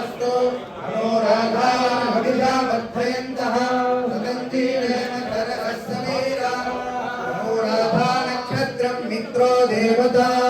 अस्तु अनुराधाभिधावर्धयन्तः सदन्तीरेण करः समीरा अनुराधानक्षत्रं मित्रो देवता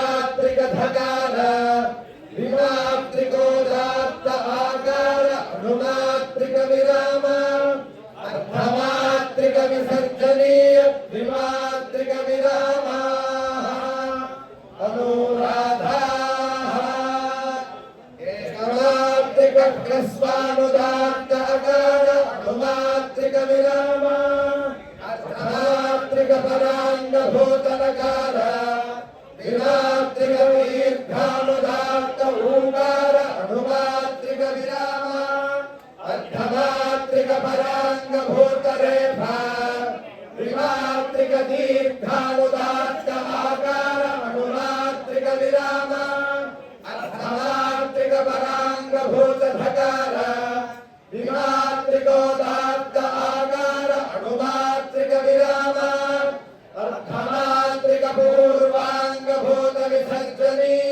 జగత్స్వానుదాంత అకార అనుమాత్రిక విరామ అర్థమాత్రిక పరాంగ భూతనకార విరామ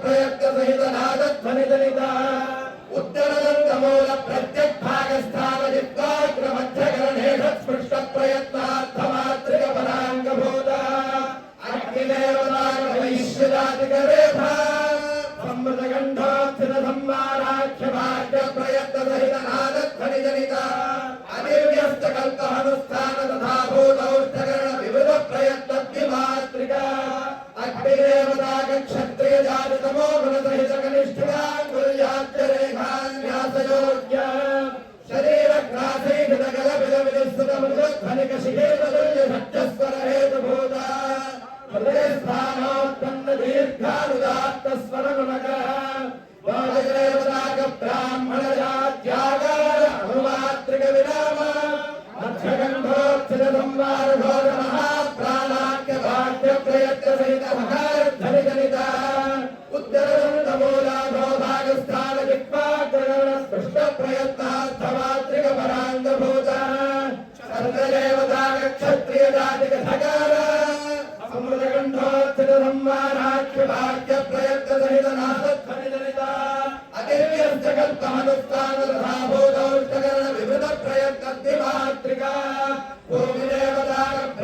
ప్రయత్న సహిత నాదధ్వనిత ఉత్తరదంతమూల ప్రత్యగ్భాగస్థాన జిత్వాగ్రమధ్యగరణేష స్పృష్ట ప్రయత్నార్థమాత్రిక పరాంగభూత అగ్నిదేవతాగవైశ్వరాదిగరేభ సమృతగంధాస్థిత సంవారాఖ్య భాగ్య ప్రయత్న సహిత నాదధ్వనిజనిత అనిర్వ్యస్త కల్పహనుస్థాన తథా భూతౌష్ఠకరణ వివిధ ప్రయత్నద్విమాత్రిక అగ్నిదేవతాగచ్చ తమో గుణసహిత కనిష్ఠుడాన్ గురుజాత్యరేఖాన్యాసయోగ్య శరీర గ్రాసైః గల విల విలస్తుత प्रयत्नार्थमात्रिकपराङ्गभूत सर्वदेवताक्षत्रियजातिकथकार सम्मृतकण्ठोत्थितसम्मानाख्यभाग्यप्रयत्नसहितनाथध्वनिजनिता अदिव्यश्चकल्पमनुष्ठानरथाभूतौष्टकरणविवृतप्रयत्नद्विमात्रिका भूमिदेवताकम्